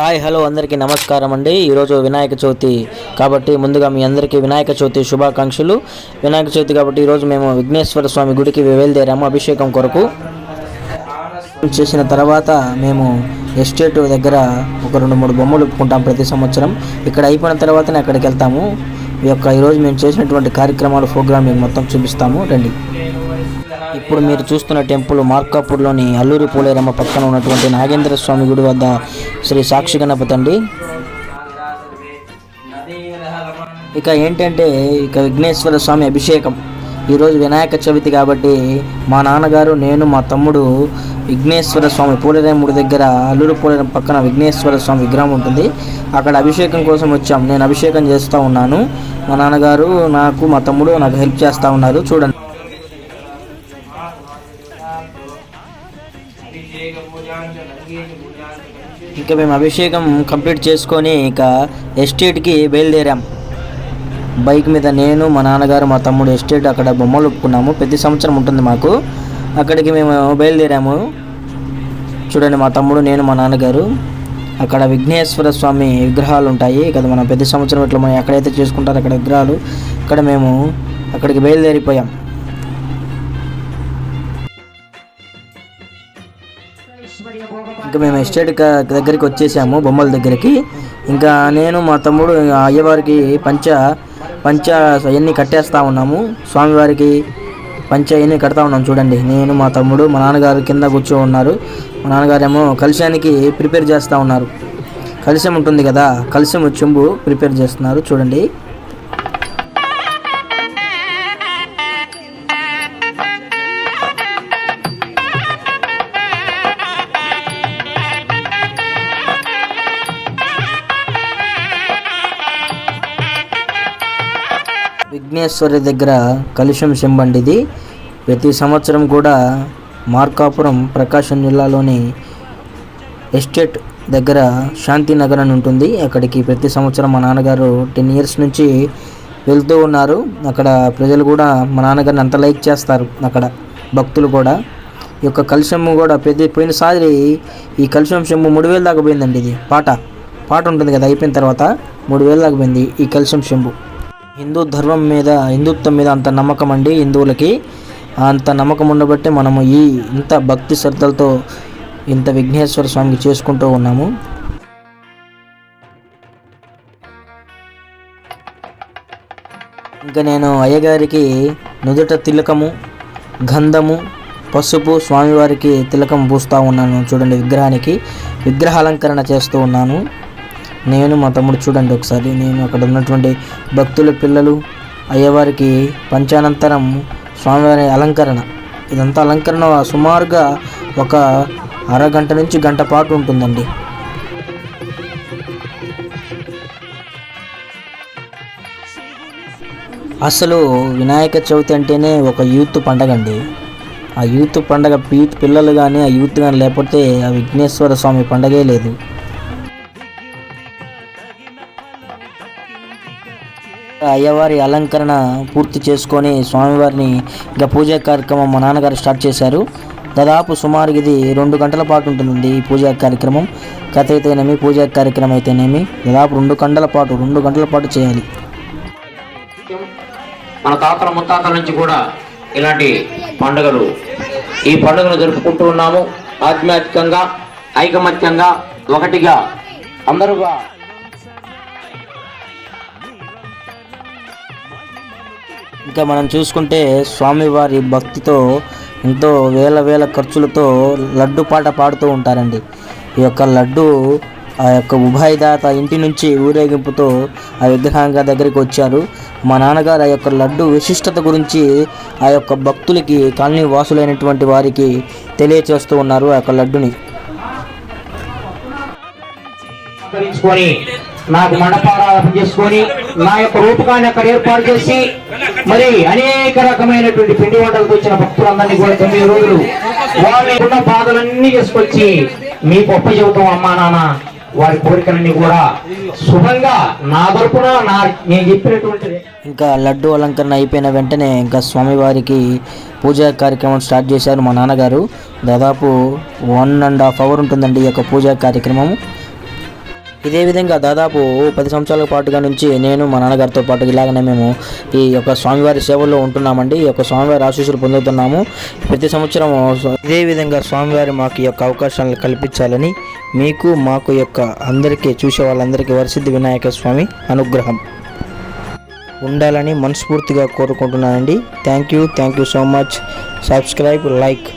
Hi hello అందరికీ నమస్కారం అండి. ఈరోజు వినాయక చవితి కాబట్టి ముందుగా మీ అందరికీ వినాయక చవితి శుభాకాంక్షలు. వినాయక చవితి కాబట్టి ఈరోజు మేము విఘ్నేశ్వర స్వామి గుడికి బయలుదేరాము అభిషేకం కొరకు. చేసిన తర్వాత మేము ఎస్టేట్ దగ్గర ఒక రెండు మూడు బొమ్మలు ఒప్పుకుంటాం ప్రతి సంవత్సరం. ఇక్కడ అయిపోయిన తర్వాతనే అక్కడికి వెళ్తాము. ఈ యొక్క ఈరోజు మేము చేసినటువంటి కార్యక్రమాలు ప్రోగ్రామ్ మీకు మొత్తం చూపిస్తాము. రండి. ఇప్పుడు మీరు చూస్తున్న టెంపుల్ మార్కాపూర్లోని అల్లూరి పోలేరమ్మ పక్కన ఉన్నటువంటి నాగేంద్ర స్వామి గుడి వద్ద శ్రీ సాక్షి గణపతి అండి. ఇక ఏంటంటే ఇక విఘ్నేశ్వర స్వామి అభిషేకం. ఈరోజు వినాయక చవితి కాబట్టి మా నాన్నగారు నేను మా తమ్ముడు విఘ్నేశ్వర స్వామి పూలరేముడి దగ్గర అల్లూరు పోలేరం పక్కన విఘ్నేశ్వర స్వామి విగ్రహం ఉంటుంది. అక్కడ అభిషేకం కోసం వచ్చాం. నేను అభిషేకం చేస్తూ ఉన్నాను. మా నాన్నగారు నాకు మా తమ్ముడు నాకు హెల్ప్ చేస్తూ ఉన్నారు. చూడండి. ఇక మేము అభిషేకం కంప్లీట్ చేసుకొని ఇక ఎస్టేట్కి బయలుదేరాం. బైక్ మీద నేను మా నాన్నగారు మా తమ్ముడు ఎస్టేట్ అక్కడ బొమ్మలు ఒప్పుకున్నాము ప్రతి సంవత్సరం ఉంటుంది మాకు. అక్కడికి మేము బయలుదేరాము. చూడండి మా తమ్ముడు నేను మా నాన్నగారు. అక్కడ విఘ్నేశ్వర స్వామి విగ్రహాలు ఉంటాయి. కదా మనం ప్రతి సంవత్సరం ఇట్లా మనం ఎక్కడైతే చేసుకుంటారో అక్కడ విగ్రహాలు అక్కడ మేము అక్కడికి బయలుదేరిపోయాం. ఇంకా మేము ఎస్టేట్ దగ్గరికి వచ్చేసాము బొమ్మల దగ్గరికి. ఇంకా నేను మా తమ్ముడు అయ్యవారికి పంచ పంచ అవన్నీ కట్టేస్తా ఉన్నాము. స్వామివారికి పంచ అవన్నీ కడతా ఉన్నాం చూడండి. నేను మా తమ్ముడు మా నాన్నగారు కింద కూర్చో ఉన్నారు. మా నాన్నగారేమో కలుషానికి ప్రిపేర్ చేస్తూ ఉన్నారు. కలుషం ఉంటుంది కదా కలుషం చెంబు ప్రిపేర్ చేస్తున్నారు చూడండి. విఘ్నేశ్వరి దగ్గర కలుషం చెంబండిది. ప్రతి సంవత్సరం కూడా మార్కాపురం ప్రకాశం జిల్లాలోని ఎస్టేట్ దగ్గర శాంతినగర్ అని ఉంటుంది. అక్కడికి ప్రతి సంవత్సరం మా నాన్నగారు టెన్ ఇయర్స్ నుంచి వెళ్తూ ఉన్నారు. అక్కడ ప్రజలు కూడా మా నాన్నగారిని అంత లైక్ చేస్తారు. అక్కడ భక్తులు కూడా. ఈ యొక్క కలుషము కూడా ప్రతి పోయినసారి ఈ కలుషం చెంబు మూడు వేలు దాకా పోయిందండి ఇది. పాట. పాట ఉంటుంది కదా అయిపోయిన తర్వాత మూడు వేలు దాకా పోయింది ఈ కలుషం చెంబు. హిందూ ధర్మం మీద హిందుత్వం మీద అంత నమ్మకం అండి హిందువులకి. అంత నమ్మకం ఉండబట్టి మనము ఈ ఇంత భక్తి శ్రద్ధలతో ఇంత విఘ్నేశ్వర స్వామికి చేసుకుంటూ ఉన్నాము. ఇంకా నేను అయ్యగారికి నుదుట తిలకము గంధము పసుపు స్వామివారికి తిలకం పూస్తూ ఉన్నాను చూడండి విగ్రహానికి. విగ్రహాలంకరణ చేస్తూ ఉన్నాను. నేను మా తమ్ముడు చూడండి ఒకసారి. నేను అక్కడ ఉన్నటువంటి భక్తుల పిల్లలు అయ్యవారికి పంచానంతరం స్వామివారి అలంకరణ. ఇదంతా అలంకరణ సుమారుగా ఒక అరగంట నుంచి గంట పాటు ఉంటుందండి. అసలు వినాయక చవితి అంటేనే ఒక యూత్ పండగ అండి ఆ యూత్ పండగ పీత్ పిల్లలు కానీ ఆ యూత్ కానీ లేకపోతే ఆ విఘ్నేశ్వర స్వామి పండగే లేదు. అయ్యవారి అలంకరణ పూర్తి చేసుకొని స్వామివారిని ఇంకా పూజా కార్యక్రమం మా నాన్నగారు స్టార్ట్ చేశారు. దాదాపు సుమారు ఇది రెండు గంటల పాటు ఉంటుందండి ఈ పూజా కార్యక్రమం. కథ అయితేనేమి పూజా కార్యక్రమం అయితేనేమి దాదాపు రెండు గంటల పాటు రెండు గంటల పాటు చేయాలి. మన తాతల ముత్తాతల నుంచి కూడా ఇలాంటి పండుగలు ఈ పండుగను జరుపుకుంటూ ఉన్నాము. ఆధ్యాత్మికంగా ఐకమత్యంగా ఒకటిగా అందరుగా ఇంకా మనం చూసుకుంటే స్వామివారి భక్తితో ఎంతో వేల వేల ఖర్చులతో లడ్డు పాట పాడుతూ ఉంటారండి. ఈ యొక్క లడ్డు ఆ యొక్క ఉభయదాత ఇంటి నుంచి ఊరేగింపుతో ఆ విగ్రహంగా దగ్గరికి వచ్చారు. మా నాన్నగారు ఆ యొక్క లడ్డు విశిష్టత గురించి ఆ యొక్క భక్తులకి కాలనీ వాసులైనటువంటి వారికి తెలియచేస్తూ ఉన్నారు ఆ యొక్క లడ్డుని. నాకు మండపారాధన చేసుకొని నా యొక్క రూపకాన్ని అక్కడ ఏర్పాటు చేసి మరి అనేక రకమైనటువంటి పిండి వంటలకు వచ్చిన భక్తులందరినీ కూడా తొమ్మిది రోజులు వాళ్ళు ఉన్న బాధలన్నీ చేసుకొచ్చి మీకు ఒప్ప చెబుతాం అమ్మా నాన్న. వారి కోరికలన్నీ కూడా శుభంగా నా తరపున నా నేను చెప్పినటువంటి ఇంకా లడ్డు అలంకరణ అయిపోయిన వెంటనే ఇంకా స్వామివారికి పూజా కార్యక్రమం స్టార్ట్ చేశారు మా నాన్నగారు. దాదాపు వన్ అండ్ హాఫ్ అవర్ ఉంటుందండి ఈ యొక్క పూజా కార్యక్రమం. ఇదే విధంగా దాదాపు పది సంవత్సరాల పాటుగా నుంచి నేను మా నాన్నగారితో పాటు ఇలాగనే మేము ఈ యొక్క స్వామివారి సేవల్లో ఉంటున్నామండి. ఈ యొక్క స్వామివారి ఆశీస్సులు పొందుతున్నాము. ప్రతి సంవత్సరం ఇదే విధంగా స్వామివారి మాకు ఈ యొక్క అవకాశాలను కల్పించాలని మీకు మాకు యొక్క అందరికీ చూసే వాళ్ళందరికీ వరసిద్ధి వినాయక స్వామి అనుగ్రహం ఉండాలని మనస్ఫూర్తిగా కోరుకుంటున్నానండి. Thank you thank you so much subscribe like